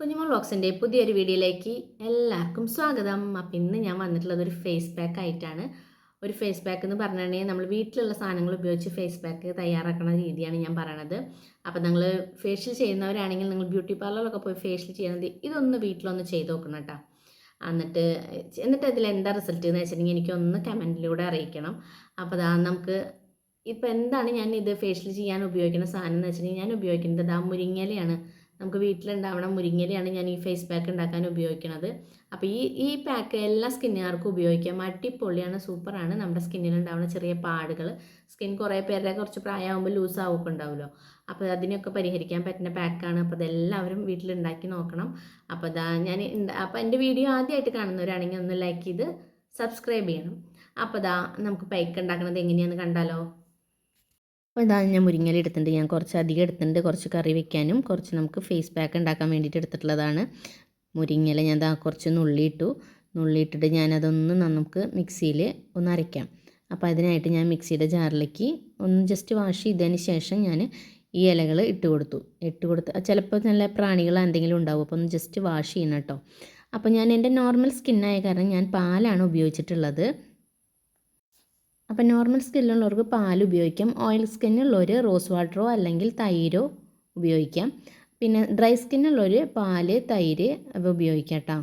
കുഞ്ഞുമോൾ ബോക്സിന്റെ പുതിയൊരു വീഡിയോയിലേക്ക് എല്ലാവർക്കും സ്വാഗതം. അപ്പം ഇന്ന് ഞാൻ വന്നിട്ടുള്ളത് ഒരു ഫേസ് പാക്ക് ആയിട്ടാണ്. ഒരു ഫേസ് പാക്ക് എന്ന് പറഞ്ഞിട്ടുണ്ടെങ്കിൽ നമ്മൾ വീട്ടിലുള്ള സാധനങ്ങൾ ഉപയോഗിച്ച് ഫേസ് പാക്ക് തയ്യാറാക്കുന്ന രീതിയാണ് ഞാൻ പറയണത്. അപ്പോൾ നിങ്ങൾ ഫേഷ്യൽ ചെയ്യുന്നവരാണെങ്കിൽ നിങ്ങൾ ബ്യൂട്ടി പാർലറിലൊക്കെ പോയി ഫേഷ്യൽ ചെയ്യുന്നത് ഇതൊന്ന് വീട്ടിലൊന്ന് ചെയ്ത് നോക്കണം കേട്ടോ. എന്നിട്ട് എന്നിട്ട് അതിൽ എന്താ റിസൾട്ട് എന്ന് വെച്ചിട്ടുണ്ടെങ്കിൽ എനിക്കൊന്ന് കമന്റിലൂടെ അറിയിക്കണം. അപ്പോൾ അതാ നമുക്ക് ഇപ്പോൾ എന്താണ് ഞാൻ ഇത് ഫേഷ്യൽ ചെയ്യാൻ ഉപയോഗിക്കുന്ന സാധനം എന്ന് വെച്ചിട്ടുണ്ടെങ്കിൽ ഞാൻ ഉപയോഗിക്കുന്നത് ആ മുരിങ്ങയിലയാണ്. നമുക്ക് വീട്ടിലുണ്ടാവണ മുരിങ്ങയിലയാണ് ഞാൻ ഈ ഫേസ് പാക്ക് ഉണ്ടാക്കാൻ ഉപയോഗിക്കുന്നത് അപ്പോൾ ഈ ഈ പാക്ക് എല്ലാ സ്കിന്നുകാർക്കും ഉപയോഗിക്കാം. അടിപൊളിയാണ് സൂപ്പറാണ്. നമ്മുടെ സ്കിന്നിലുണ്ടാവുന്ന ചെറിയ പാടുകൾ സ്കിൻ കുറേ പേരുടെ കുറച്ച് പ്രായമാകുമ്പോൾ ലൂസ് ആവുമൊക്കെ ഉണ്ടാവുമല്ലോ അപ്പോൾ അതിനൊക്കെ പരിഹരിക്കാൻ പറ്റുന്ന പാക്കാണ് അപ്പോൾ അതെല്ലാവരും വീട്ടിലുണ്ടാക്കി നോക്കണം. അപ്പോൾ അതാ ഞാൻ അപ്പോൾ എന്റെ വീഡിയോ ആദ്യമായിട്ട് കാണുന്നവരാണെങ്കിൽ ഒന്ന് ലൈക്ക് ചെയ്ത് സബ്സ്ക്രൈബ് ചെയ്യണം. അപ്പോൾ അതാ നമുക്ക് പൈക്ക് ഉണ്ടാക്കുന്നത് എങ്ങനെയാണെന്ന് കണ്ടാലോ? അപ്പോൾ ഇതാ ഞാൻ മുരിങ്ങൽ എടുത്തിട്ടുണ്ട്. ഞാൻ കുറച്ച് അധികം എടുത്തിട്ടുണ്ട്. കുറച്ച് കറി വെക്കാനും കുറച്ച് നമുക്ക് ഫേസ് പാക്ക് ഉണ്ടാക്കാൻ വേണ്ടിയിട്ട് എടുത്തിട്ടുള്ളതാണ്. മുരിങ്ങൽ ഞാൻ ഇതാ കുറച്ച് നുള്ളിയിട്ടു നുള്ളിയിട്ടിട്ട് ഞാനതൊന്ന് നമുക്ക് മിക്സിയിൽ ഒന്ന് അരയ്ക്കാം. അപ്പോൾ അതിനായിട്ട് ഞാൻ മിക്സിയുടെ ജാറിലേക്ക് ഒന്ന് ജസ്റ്റ് വാഷ് ചെയ്തതിന് ശേഷം ഞാൻ ഈ ഇലകൾ ഇട്ട് കൊടുത്തു. ഇട്ട് കൊടുത്ത് ചിലപ്പോൾ നല്ല പ്രാണികൾ എന്തെങ്കിലും ഉണ്ടാവും. അപ്പോൾ ഒന്ന് ജസ്റ്റ് വാഷ് ചെയ്യണം കേട്ടോ. അപ്പോൾ ഞാൻ എന്റെ നോർമൽ സ്കിന്നായ കാരണം ഞാൻ പാലാണ് ഉപയോഗിച്ചിട്ടുള്ളത്. അപ്പോൾ നോർമൽ സ്കിന്നുള്ളവർക്ക് പാൽ ഉപയോഗിക്കാം. ഓയിൽ സ്കിന്നുള്ളവർ റോസ് വാട്ടറോ അല്ലെങ്കിൽ തൈരോ ഉപയോഗിക്കാം. പിന്നെ ഡ്രൈ സ്കിന്നുള്ളവർ പാൽ തൈര് അവ ഉപയോഗിക്കാം കേട്ടോ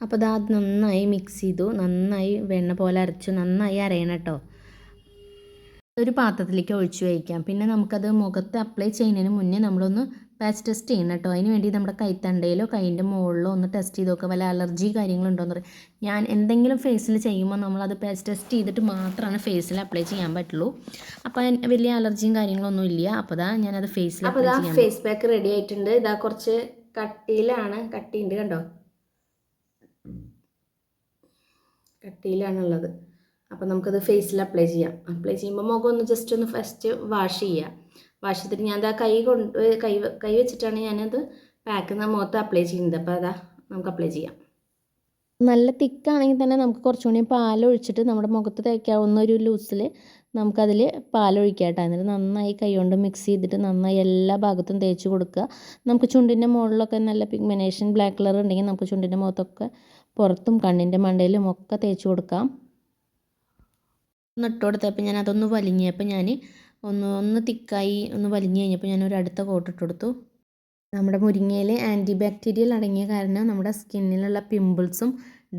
അപ്പോൾ അത് നന്നായി മിക്സ് ചെയ്തു. നന്നായി വെണ്ണ പോലെ അരച്ചു. നന്നായി അരയണം കേട്ടോ ഒരു പാത്രത്തിലേക്ക് ഒഴിച്ചു വയ്ക്കാം പിന്നെ നമുക്കത് മുഖത്ത് അപ്ലൈ ചെയ്യുന്നതിന് മുന്നേ നമ്മളൊന്ന് പാച്ച് ടെസ്റ്റ് ചെയ്യണം കേട്ടോ. അതിന് വേണ്ടി നമ്മുടെ കൈത്തണ്ടയിലോ കൈന്റെ മുകളിലോ ഒന്ന് ടെസ്റ്റ് ചെയ്ത് നോക്കുക വല്ല അലർജി കാര്യങ്ങളുണ്ടോ എന്ന് പറയും. ഞാൻ എന്തെങ്കിലും ഫേസിൽ ചെയ്യുമ്പോൾ നമ്മളത് പാച്ച് ടെസ്റ്റ് ചെയ്തിട്ട് മാത്രമാണ് ഫേസിൽ അപ്ലൈ ചെയ്യാൻ പറ്റുള്ളൂ. അപ്പോൾ വലിയ അലർജിയും കാര്യങ്ങളൊന്നും ഇല്ല. അപ്പോൾ ഇതാ ഞാനത് ഫേസിൽ അപ്പോൾ ഇതാ ഫേസ് പാക്ക് റെഡി ആയിട്ടുണ്ട്. ഇതാ കുറച്ച് കട്ടിയിലാണ്. കട്ടിയുണ്ട് കണ്ടോ? കട്ടിയിലാണുള്ളത്. അപ്പോൾ നമുക്കത് ഫേസിൽ അപ്ലൈ ചെയ്യാം. അപ്ലൈ ചെയ്യുമ്പോൾ മുഖം ഒന്ന് ജസ്റ്റ് ഒന്ന് ഫസ്റ്റ് വാഷ് ചെയ്യുക വാഷ് ചെയ്തിട്ട് ഞാൻ അതാ കൈ കൊണ്ട് കൈ കൈ വെച്ചിട്ടാണ് ഞാനത് പാക്ക് മുഖത്ത് അപ്ലൈ ചെയ്യുന്നത്. അപ്പോൾ അതാ നമുക്ക് അപ്ലൈ ചെയ്യാം. നല്ല തിക്കാണെങ്കിൽ തന്നെ നമുക്ക് കുറച്ചുകൂടി പാലൊഴിച്ചിട്ട് നമ്മുടെ മുഖത്ത് തേക്കാവുന്ന ഒരു ലൂസിൽ നമുക്കതിൽ പാലൊഴിക്കാം കേട്ടോ. എന്നിട്ട് നന്നായി കൈ കൊണ്ട് മിക്സ് ചെയ്തിട്ട് നന്നായി എല്ലാ ഭാഗത്തും തേച്ച് കൊടുക്കുക. നമുക്ക് ചുണ്ടിന്റെ മുകളിലൊക്കെ നല്ല പിഗ്മെനേഷൻ ബ്ലാക്ക് കളർ ഉണ്ടെങ്കിൽ നമുക്ക് ചുണ്ടിന്റെ മുഖത്തൊക്കെ പുറത്തും കണ്ണിന്റെ മണ്ടയിലും ഒക്കെ തേച്ച് കൊടുക്കാം. ഒന്ന് കൊടുത്തപ്പോൾ ഞാൻ അതൊന്ന് വലിഞ്ഞപ്പോൾ ഞാൻ ഒന്ന് ഒന്ന് തിക്കായി ഒന്ന് വലിഞ്ഞു കഴിഞ്ഞപ്പോൾ ഞാൻ ഒരു അടുത്ത കോട്ട് ഇട്ട് നമ്മുടെ മുരിങ്ങയിൽ ആന്റി ബാക്ടീരിയൽ അടങ്ങിയ കാരണം നമ്മുടെ സ്കിന്നിലുള്ള പിമ്പിൾസും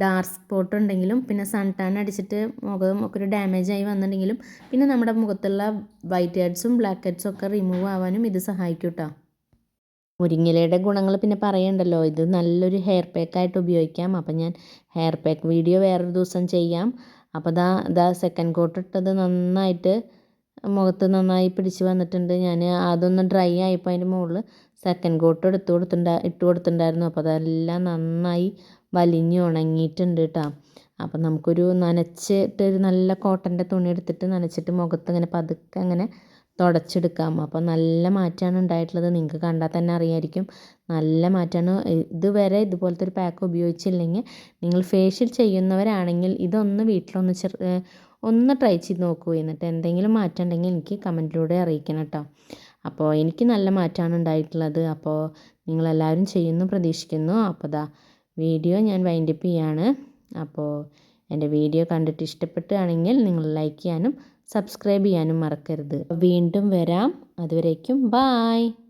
ഡാർക്ക് സ്പോട്ട് ഉണ്ടെങ്കിലും പിന്നെ സൺ ടാൻ അടിച്ചിട്ട് മുഖം ഒക്കെ ഒരു ഡാമേജ് ആയി വന്നിട്ടുണ്ടെങ്കിലും പിന്നെ നമ്മുടെ മുഖത്തുള്ള വൈറ്റ് ഹെഡ്സും ബ്ലാക്ക് ഹെഡ്സും ഒക്കെ റിമൂവ് ആവാനും ഇത് സഹായിക്കും കേട്ടോ മുരിങ്ങയിലയുടെ ഗുണങ്ങൾ പിന്നെ പറയണ്ടല്ലോ ഇത് നല്ലൊരു ഹെയർ പാക്കായിട്ട് ഉപയോഗിക്കാം. അപ്പം ഞാൻ ഹെയർ പാക്ക് വീഡിയോ വേറൊരു ദിവസം ചെയ്യാം. അപ്പോൾ ദാ ദാ സെക്കൻഡ് കോട്ട് ഇട്ടത് നന്നായിട്ട് മുഖത്ത് നന്നായി പിടിച്ച് വന്നിട്ടുണ്ട്. ഞാൻ അതൊന്ന് ഡ്രൈ ആയപ്പോൾ അതിന്റെ മുകളിൽ സെക്കൻഡ് കോട്ട് എടുത്ത് കൊടുത്തിട്ടുണ്ടാ ഇട്ട് കൊടുത്തിട്ടുണ്ടായിരുന്നു അപ്പോൾ അതെല്ലാം നന്നായി വലിഞ്ഞ് ഉണങ്ങിയിട്ടുണ്ട് കേട്ടോ അപ്പം നമുക്കൊരു നനച്ചിട്ട് ഒരു നല്ല കോട്ടന്റെ തുണി എടുത്തിട്ട് നനച്ചിട്ട് മുഖത്ത് ഇങ്ങനെ പതുക്കെ അങ്ങനെ തുടച്ചെടുക്കാം. അപ്പോൾ നല്ല മാറ്റമാണ് ഉണ്ടായിട്ടുള്ളത്. നിങ്ങൾക്ക് കണ്ടാൽ തന്നെ അറിയായിരിക്കും. നല്ല മാറ്റമാണ് ഇതുവരെ ഇതുപോലത്തെ ഒരു പാക്ക് ഉപയോഗിച്ചില്ലെങ്കിൽ നിങ്ങൾ ഫേഷ്യൽ ചെയ്യുന്നവരാണെങ്കിൽ ഇതൊന്ന് വീട്ടിലൊന്ന് ചെറു ഒന്ന് ട്രൈ ചെയ്ത് നോക്കൂ. എന്നിട്ട് എന്തെങ്കിലും മാറ്റം ഉണ്ടെങ്കിൽ എനിക്ക് കമന്റിലൂടെ അറിയിക്കണം കേട്ടോ. അപ്പോൾ എനിക്ക് നല്ല മാറ്റമാണ് ഉണ്ടായിട്ടുള്ളത്. അപ്പോൾ നിങ്ങളെല്ലാവരും ചെയ്യുന്നു പ്രതീക്ഷിക്കുന്നു. അപ്പോൾ ദാ വീഡിയോ ഞാൻ വൈൻഡപ്പ് ചെയ്യാണ്. അപ്പോൾ എന്റെ വീഡിയോ കണ്ടിട്ട് ഇഷ്ടപ്പെട്ടുകയാണെങ്കിൽ നിങ്ങൾ ലൈക്ക് ചെയ്യാനും സബ്സ്ക്രൈബ് ചെയ്യാനും മറക്കരുത്. വീണ്ടും വരാം. അതുവരേക്കും ബായ്.